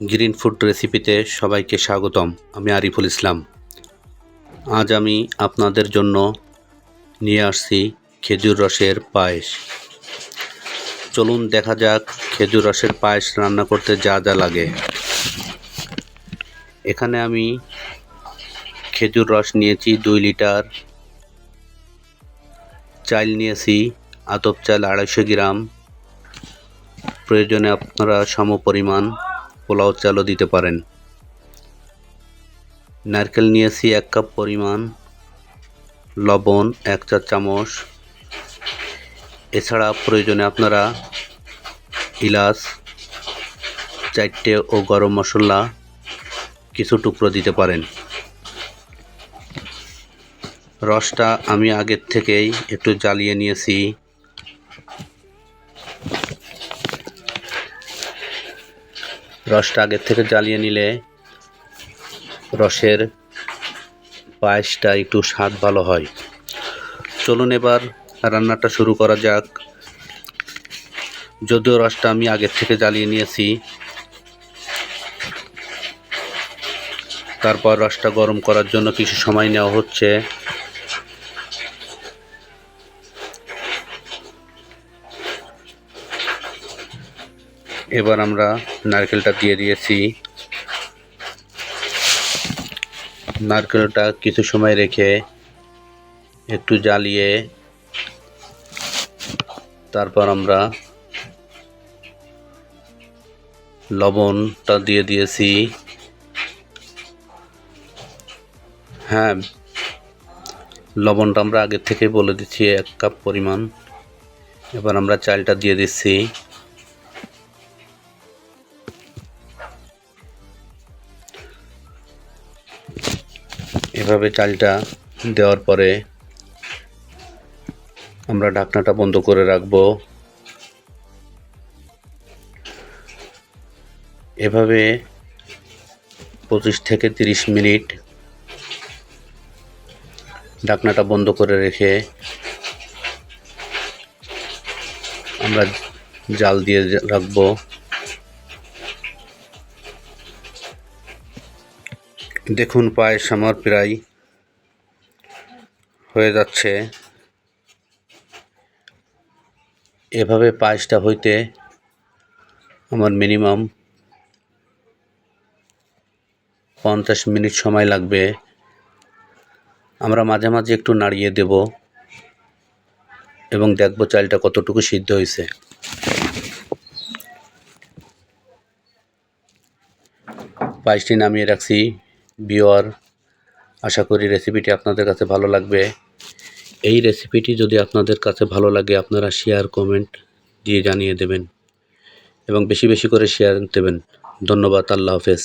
Green food রেসিপিতে সবাইকে স্বাগতম। আমি আরিফুল ইসলাম। আজ আমি আপনাদের জন্য নিয়ে আসছি খেজুর রসের পায়েস। চলুন দেখা যাক খেজুর রসের পায়েস রান্না করতে যা যা লাগে। এখানে আমি খেজুর রস নিয়েছি দুই লিটার। চাল নিয়েছি আতপ চাল আড়াইশো গ্রাম। প্রয়োজনে আপনারা সম পরিমাণ পোলাও চালও দিতে পারেন। নারকেল নিয়েছি এক কাপ পরিমাণ। লবণ এক চা চামচ। এছাড়া প্রয়োজনে আপনারা ইলাচ চারটে ও গরম মশলা কিছু টুকরো দিতে পারেন। রসটা আমি আগের থেকেই একটু জ্বালিয়ে নিয়েছি। রসটা আগের থেকে জ্বালিয়ে নিলে রসের পায়েসটা একটু স্বাদ ভালো হয়। চলুন এবার রান্নাটা শুরু করা যাক। যদিও রসটা আমি আগের থেকে জ্বালিয়ে নিয়েছি, তারপর রসটা গরম করার জন্য কিছু সময় নেওয়া হচ্ছে। এবার আমরা নারকেলটা দিয়ে দিয়েছি। নারকেলটা কিছু সময় রেখে একটু জ্বালিয়ে তারপর আমরা লবণটা দিয়ে দিয়েছি। হ্যাঁ লবণটা আমরা আগের থেকে বলে দিচ্ছি এক কাপ পরিমাণ। এবার আমরা চালটা দিয়ে দিচ্ছি। এভাবে চালটা দেওয়ার পরে আমরা ঢাকনাটা বন্ধ করে রাখব। এভাবে পঁচিশ থেকে তিরিশ মিনিট ঢাকনাটা বন্ধ করে রেখে আমরা জাল দিয়ে রাখব। দেখুন পায়েস আমার প্রায় হয়ে যাচ্ছে। এভাবে পায়েসটা হইতে আমার মিনিমাম পঞ্চাশ মিনিট সময় লাগবে। আমরা মাঝে মাঝে একটু নাড়িয়ে দেব এবং দেখব চালটা কতটুকু সিদ্ধ হয়েছে পায়েসটি নামিয়ে রাখছি। বিওয়ার আশা করি রেসিপিটি আপনাদের কাছে ভালো লাগবে। এই রেসিপিটি যদি আপনাদের কাছে ভালো লাগে, আপনারা শেয়ার কমেন্ট দিয়ে জানিয়ে দেবেন এবং বেশি বেশি করে শেয়ার দেবেন। ধন্যবাদ, আল্লাহ হাফেজ।